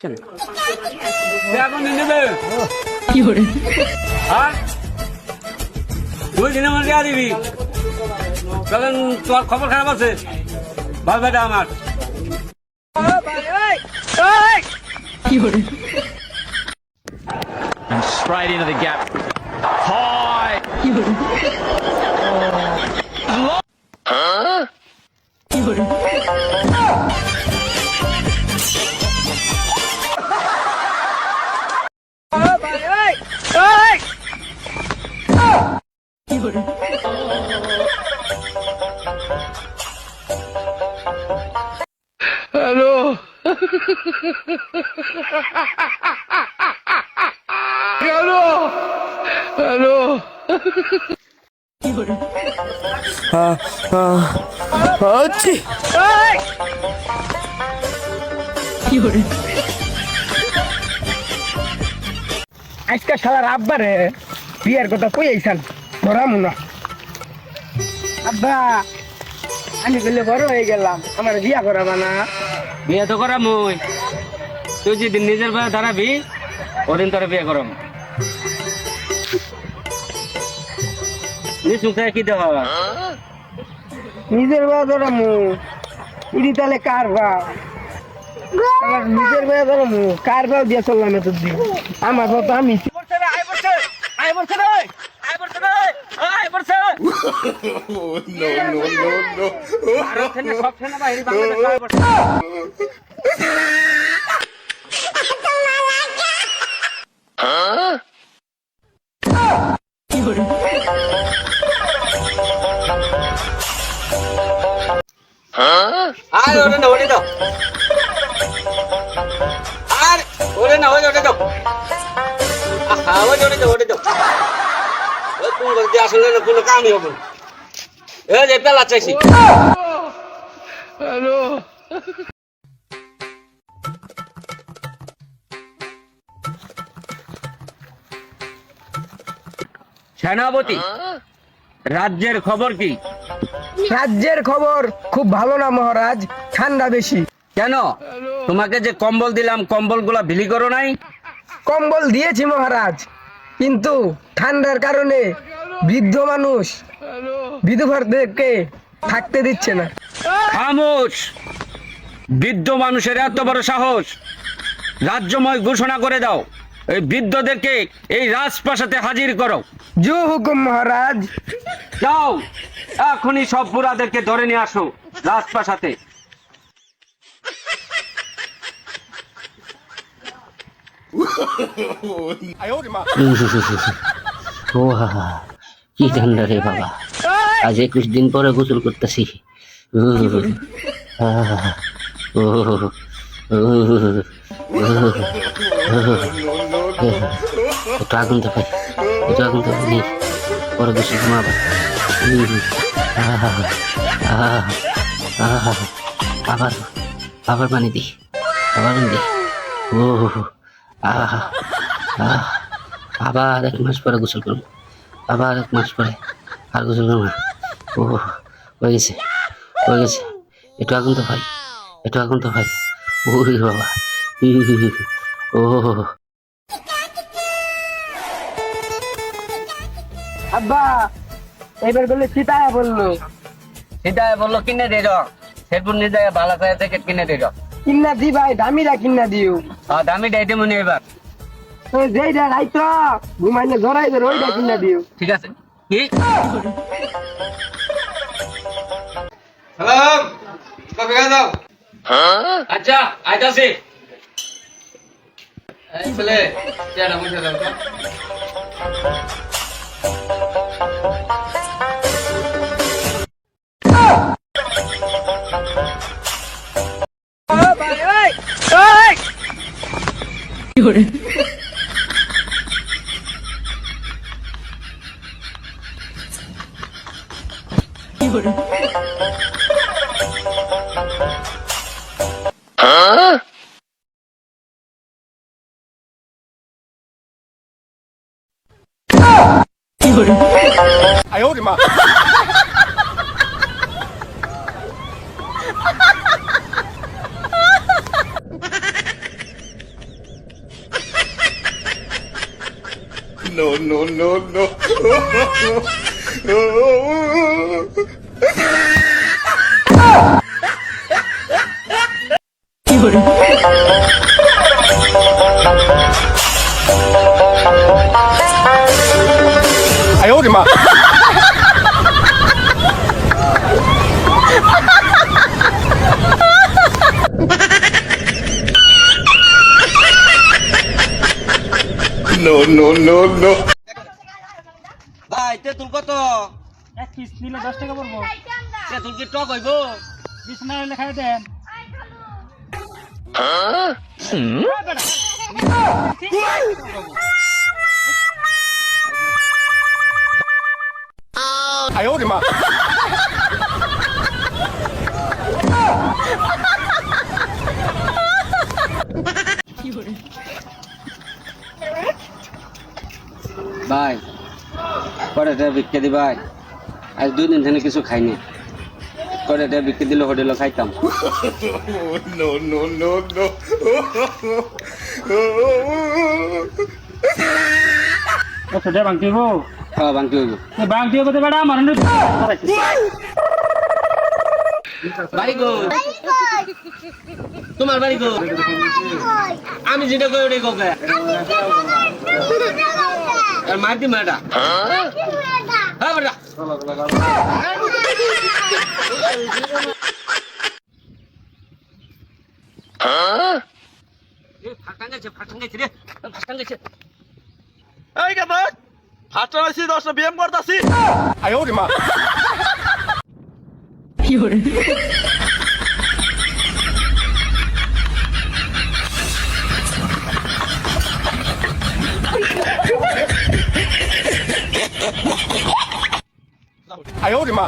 কেন? কি করে দিনের দিবি। তখন তোর খবর খারাপ আছে ভাই ভাইটা আমার। কি করে and straight into the gap. High. কি করে কি করে আজকে শালার আব্বারে বিয়ের কথা কই আইসান ধরামু না আব্বা আমি বললে বড় হয়ে গেলাম আমার বিয়া করাবা না। বিয়া তো করাম তুই যেদিন নিজের পায়ে দাঁড়াবি ওদিন তোর বিয়ে করাম। নিচুক থেকে কি দেওয়া? নিজের বিয়া ধরামু ইডি তাহলে কার বা? আমার নিজের বিয়া ধরামু কার বাও দিয়ে চললাম এত দিন আমার বাবা তো আমি। কি ওরে দাও আর ওরে না ওরে ওরে দাও আহা ওরে ওরে দাও ওরে দাও ওই কোন বলতে আসলে না কোনো কামই হবে। এই যে পেলা চাইছি। সেনাপতি রাজ্যের খবর কি? রাজ্যের খবর খুব ভালো না মহারাজ। ঠান্ডা বেশি। কেন? তোমাকে যে কম্বল দিলাম কম্বলগুলা বিলি করো নাই? কম্বল দিয়েছি মহারাজ। কিন্তু ঠান্ডার কারণে বৃদ্ধ মানুষ বিধবাদেরকে থাকতে দিচ্ছে না। খামোশ! বৃদ্ধ মানুষের এত বড় সাহস! রাজ্যময় ঘোষণা করে দাও। এই বৃদ্ধদেরকে এই রাজপ্রাসাদে হাজির করো জু হুকুম মহারাজ যাও এখনই সব বুড়াদেরকে ধরে নিয়ে আসো রাজপ্রাসাদে ও কি ঠান্ডা রে বাবা আজ একুশ দিন পরে গোসল করতেছি একটু আগুন পাই একটু আগুন পাই পরে গোসল করব আবার আবার পানি দি আবার পানি দি ও আহা আবার এক মাস পরে গোসল করব। আবার এক মাস পরে আর গোসল করব। ও হয়ে গেছে। হয়ে গেছে। একটু আগুন তো ভাই একটু আগুন তো ভাই ওরে বাবা। ও আব্বা এবার বললে চিতায়া বলল। সেটা বলল কিনে দে যাও। শেরপুর নিয়ে যায় ভালো করে জ্যাকেট কিনে দে যাও। কিন্না দি ভাই দামিরা কিন্না দিও। আর দামি ডাইটে মনে এবার। ওই যেইটা রাইতো ঘুমাইলে জড়াই ধরে ওইটা কিন্না দিও। ঠিক আছে। কি? আচ্ছা আইতাছি। কি করে কি করে কি নো নো নো নো ভাই তেতুল কত? এক পিস নিলে দশ টাকা পড়ব। তেতুল কি টক হইব? বিশ না হলে খাই দেন। আয় ওরে মা কি ভাই কয়টা বিক্রি দি ভাই। আজ দুই দিন থেকে কিছু খাইনি। কয়টা বিক্রি দিলে হোটেলে খাইতাম। টাকা ভাঙতে হইব? খাওয়া ভাঙতে হইব। ভাঙতে হইব তো বেড়া আমার বাড়ি গো তোমার বাড়ি গো আমি যেটা কই ওটাই কোকে আর মার দি মাটা হ্যাঁ বেটা। এই ফাটাং গেছে ফাটাং গেছে রে। ফাটাং গেছে। এই কেন হাতটা আছি দশটা ব্যায়াম করতেছি 哎呦我的妈！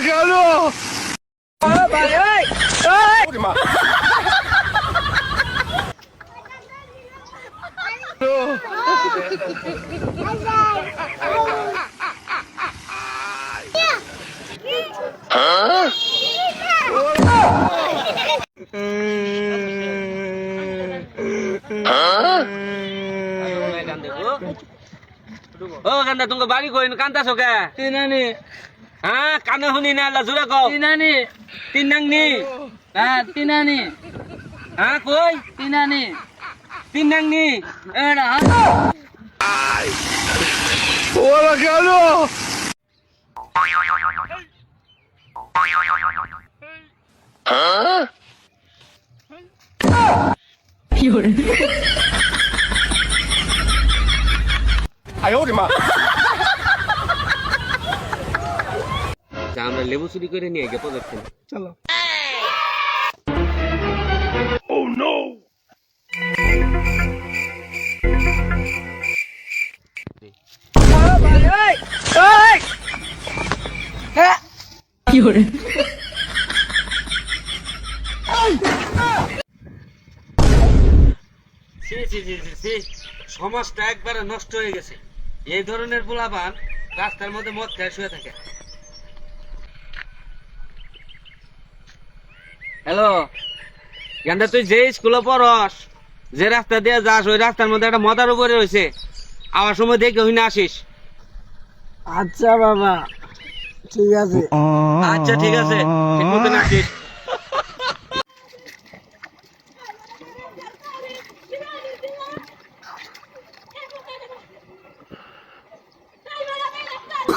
কি hore 哎呦我的妈！ 我的妈！ ও গান্দা তুমি বাড়ি কই কান্দাছো কে তিনানি হ্যাঁ কানে শুনি না আল্লাহ জোরে কও তিনানি তিন নাংনি হ্যাঁ তিনানি হ্যাঁ কই তিনানি তিন নাংনি এড়া কি hore 哎呦我的妈！ আমরা লেবু চুরি করে নিয়ে গে পদার্থ চলো। কি ছি সমাজটা একবারে নষ্ট হয়ে গেছে। এই ধরনের পোলাপান রাস্তার মধ্যে মদ খায় শুয়ে থাকে। হ্যালো গান্ধা তুই যে স্কুলে পড়স যে রাস্তা দিয়ে যাস ওই রাস্তার মধ্যে একটা মদার উপরে রয়েছে। আবার সময় দেখে না আসিস। আচ্ছা বাবা ঠিক আছে। আচ্ছা ঠিক আছে। ঠিক মতন আসিস।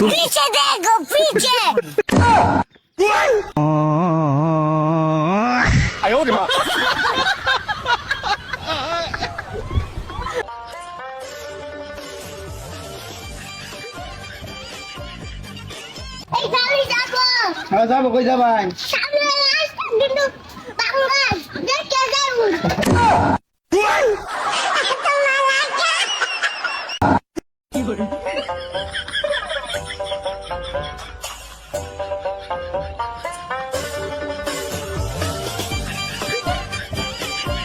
पीछे देखो पीछे এই গাড়ি যাবো হ্যাঁ যাবো কই যাবাই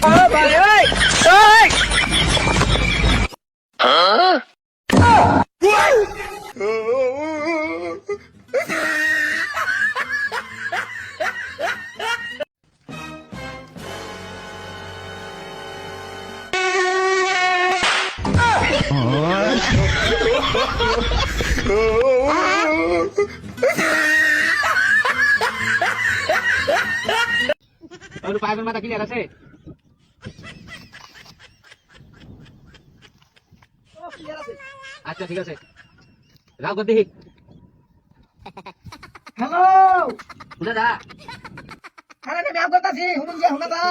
好了，咋的了？দেখি হ্যালো বুঝা যা খানা আমি আপ করতাছি হুনুন যে হুনা দা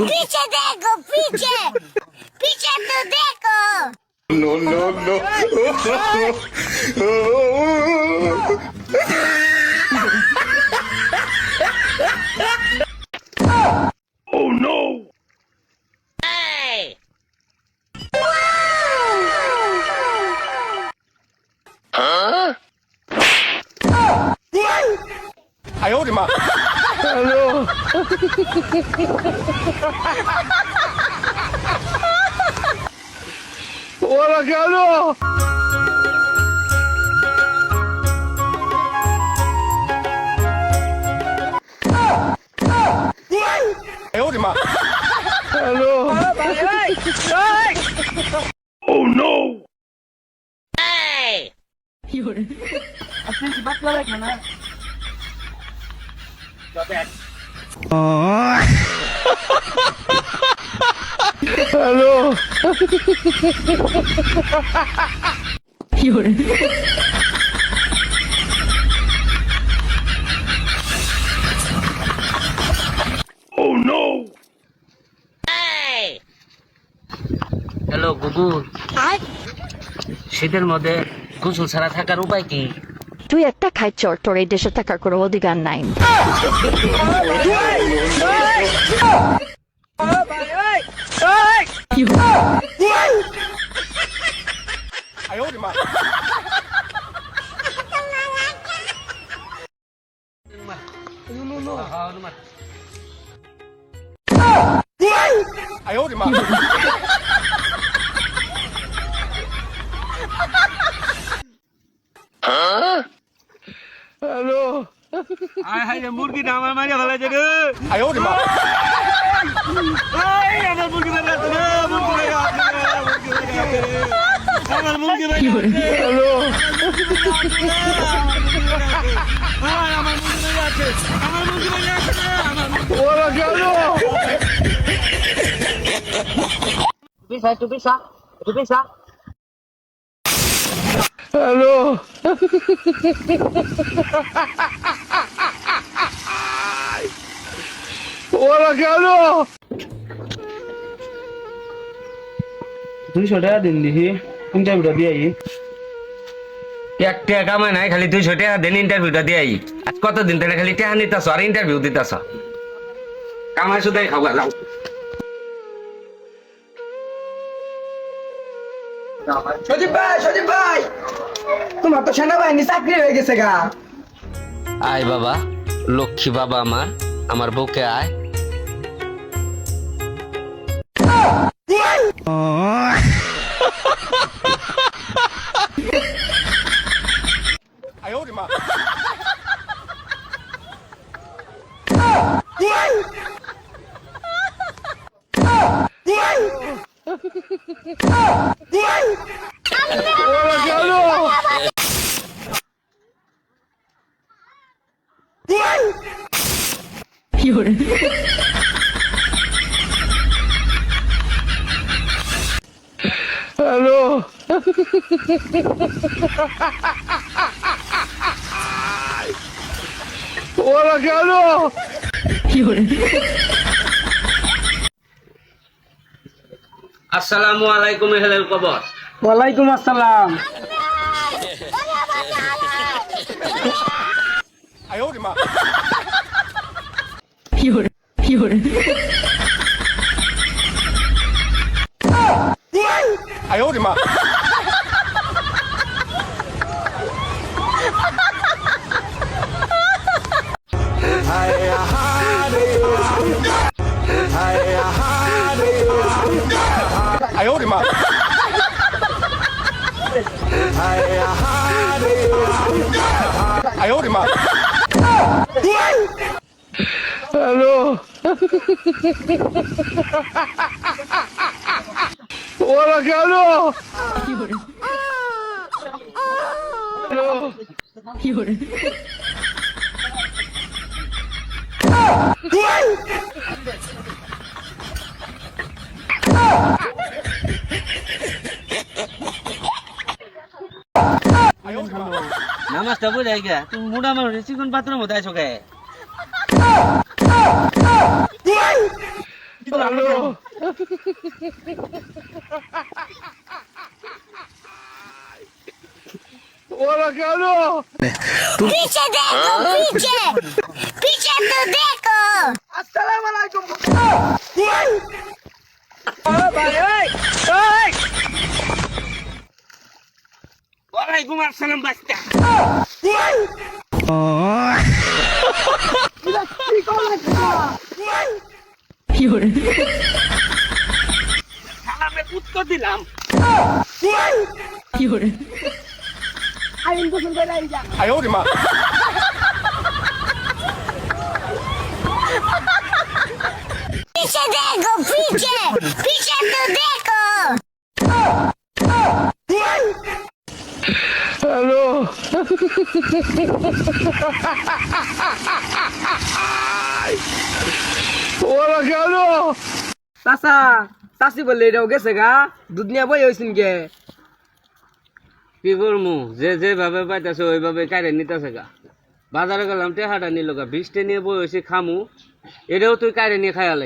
पीछे देखो पीछे पीछे तो देखो no, no, no. oh, oh no! Hey! Huh? 哎呦我的妈！哎呦！ওরা কেন হ্যালো হ্যালো 有人，হ্যালো গুগু শীতের মধ্যে গোসল ছাড়া থাকার উপায় কি তুই একটা খাইছ তোর এই দেশে থাকার কোনো অধিকার নাই হ্যালো আয় হায় রে মুরগিটা আমার মারিয়া ফেলাইছে রে আয় ওরে মা এই আমার মুরগি মারি আছে রে মুরগি মারি আছে রে মুরগি মারি আছে রে আমার মুরগি মারি আছে রে হ্যালো আয়, আমার মুরগি মারি আছে আমার মুরগি মারি আছে রে আমার হ্যালো ওরা কেন দুইশো টাকা দিন দিহি। ইন্টারভিউটা দিয়ে এক টাকা কামাই নাই খালি দুইশো টাকা দেন ইন্টারভিউটা দিয়ে আজ কতদিন ধরে খালি টাকা নিতেছ আর ইন্টারভিউ দিতেছ? কামাই শুধাই খাওয়া যাও। সজীব ভাই সজীব ভাই! তোমার তো সেনাবাহিনী চাকরি হয়ে গেছে গা। আয় বাবা লক্ষ্মী বাবা আমার আমার বউকে আয়। ওরা কেন? আসসালামু আলাইকুম হেলাল কবর। ওয়ালাইকুম আসসালাম। আয়োরে মা 哎呦我的妈！ হ্যালো ওরা কেন 有人，有人， নামাজটা বুঝে গিয়া তুমি মুডা মানুষ চিকন পাত্রের মধ্যে আছো গায়ে ওরা কেন? পিছে দেখো পিছে। পিছে ওয়ালাইকুম আসসালাম, বাচ্চা। সালামে উত্তর কি করে আমি গোসল করে আই যা আয় ওরে মা পিছে দেখো, পিছে পিছে তো দেখো। হ্যালো। ওরা কেন? চাচা চাচি বললে এটাও গেছে গা? দুধ নিয়ে বই হয়েছেন কে? কি করমু? যে যেভাবে পাইতেছে ওইভাবে কাইরে নিতেছে গা। বাজারে গেলাম টেহাটা নিল গা। বৃষ্টি নিয়ে বই হয়েছে খামু। এটাও তুই কাইরে নিয়ে খাইয়ালে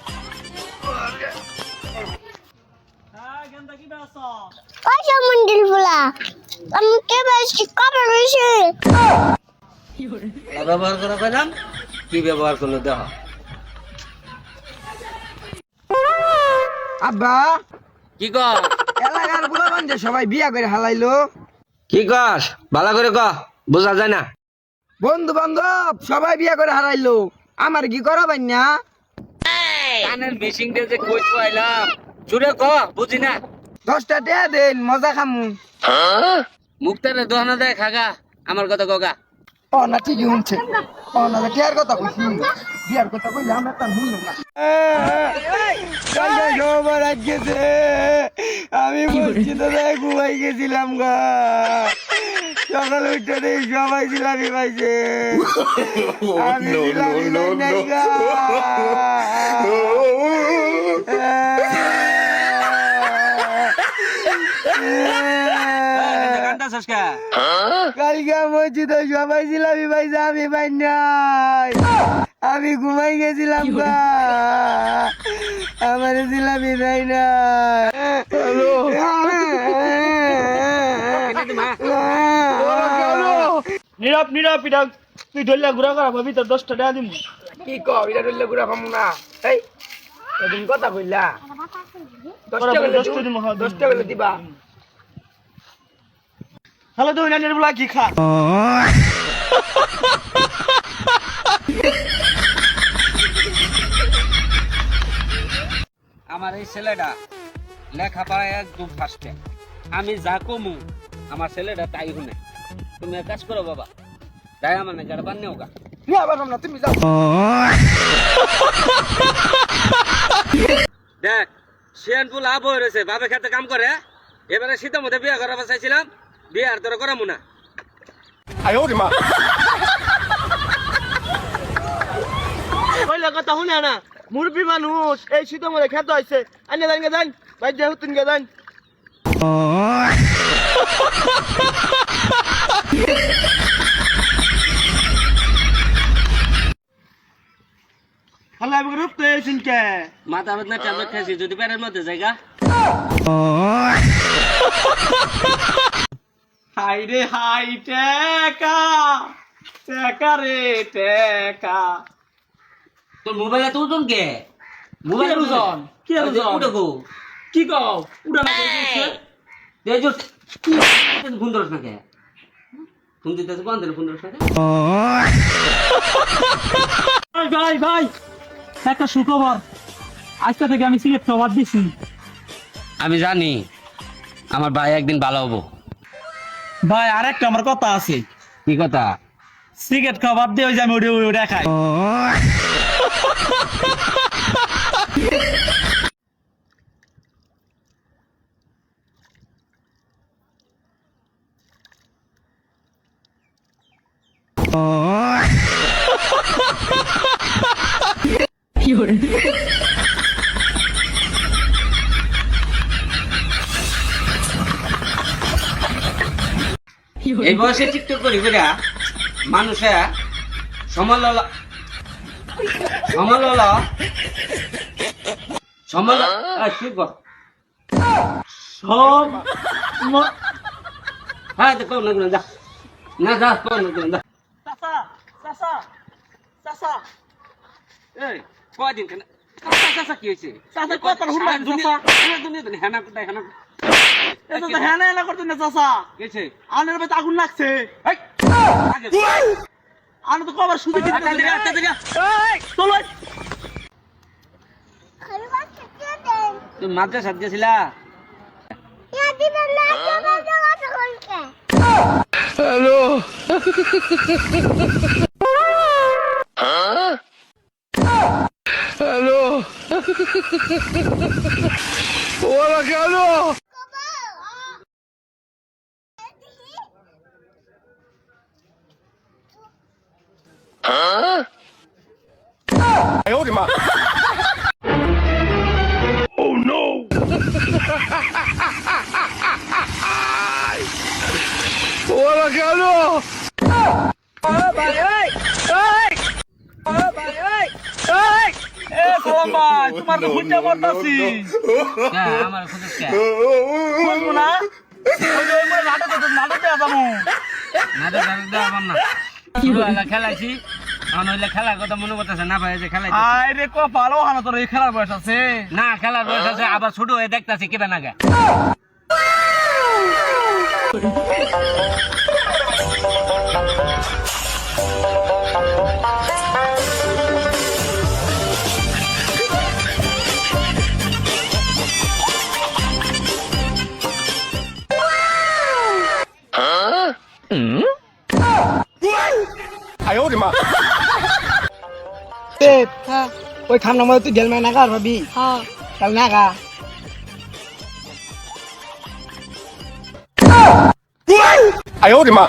人，ভালো ব্যবহার করো কি ব্যবহার করল দেখ। আব্বা কি কর? এলাকার যে সবাই বিয়া করে হালাইলো। কি কর ভালো করে ক বোঝা যায় না। বন্ধু বান্ধব সবাই বিয়া করে হারাইলো। আমার কি করাবেন না কানের মেশিন দিয়ে যে কইছ পাইলাম জুড়ে ক বুঝি না? দশটা টেয়া দেন মজা খামু। মুক্তারে দহনা দেয় খাগা আমার কথা কগা ও না ঠিকই শুনছে। ও না টেয়ার কথা কইছি বিয়ার কথা কইলে আমরা তার শুনলো না। কালকে সবার আজ গেছে আমি বলছি তো দেখ ঘুমাই গেছিলাম গা। সকাল সবাই জিলাপি পাইছে আমি জিলাপি পাই নাই কালকে মসজিদে সবাই জিলাপি পাইছে আমি পাই নাই আমি ঘুমাই গেছিলাম গা আমার জিলাপি দেয় না হ্যালো নীরব নীরব এটা তুই ধরলে ঘুরা করা ভাবি তোর দশটা টাকা কি ক এটা ধরলে ঘুরা না? এই এদিন কথা কইলা? দশটা দশটা হ্যাঁ, বেলে দিবা। না বলা কি খা? আমার এই ছেলেটা লেখাপড়ায় একদম ফার্স্টে আমি যা কমু আমার ছেলেটা তাই শুনে। তুমি এক কাজ করো বাবা। তাই আমার না গা তুমি যাও। দেখ লাভ হয়ে রয়েছে বাপের খেতে কাম করে। এবারে শীতের মধ্যে বিয়ে করাবার চাইছিলাম বিয়ে আর তোরা করামু না। কইলে কথা শুনে না মুরব্বী মানুষ এই শীতের মধ্যে খেতে হয়েছে আনে যান যান ভাই দেহ তুন গে যান হ্যালো আমি রূপতে এসেছেন কে মাথা বেদনা ট্যাবলেট খাইছি যদি মধ্যে জায়গা। হাই রে হাই টেকা টেকা রে টেকা। তোর মোবাইলে তো ওজন কে? মোবাইল ওজন? কি ওজন? উঠে গো। কি কও? উড়ানো তেজস ফোন ধরস না কে দিতেছে কোন দিলে ভাই ভাই ভাই একটা সুখবর। আজকে থেকে আমি সিলেট খাওয়ার দিছি। আমি জানি আমার ভাই একদিন ভালো হব। ভাই আর একটা আমার কথা আছে। কি কথা? সিগারেট খাওয়া বাদ দিয়ে ওই যে আমি ওটা ওটা খাই। এই বয়সে টিকটক করি করে মানুষে সমাল সমাল সমাল সব হ্যাঁ তো কোন না যা। না, যা কোন যা। চাচা চাচা চাচা এই কয়দিন কেন? চাচা কি হয়েছে? চাচা দুনিয়া দুনিয়া হ্যাঁ না কোথায় না এটা তো না করতেন না চাচা গেছে আনের ভাই আগুন লাগছে। আনে তো কবার চলো। তুমি মাদ্রাসা গেছিলা ইয়া দিবেন না কথা কথা বলকে ওরা কেন? ওরা কেন ভাই তোমার তো হ্যাঁ আমার না? নাটক নাটক না। না ছোটবেলা খেলাইছি খেলার কথা মনে করতেছে না ভাই যে খেলাই আয় রে কো ভালো হানা তোর এই খেলার বয়স আছে। না খেলার বয়স আছে আবার ছোট হয়ে দেখতাছি কেবে 哇！啊？嗯？哇！哎呦我的妈！对，他，我一开门我就要走，怎么办呢？哥哥，阿比。啊，走哪嘎？কাল নাগা আয় ওরে মা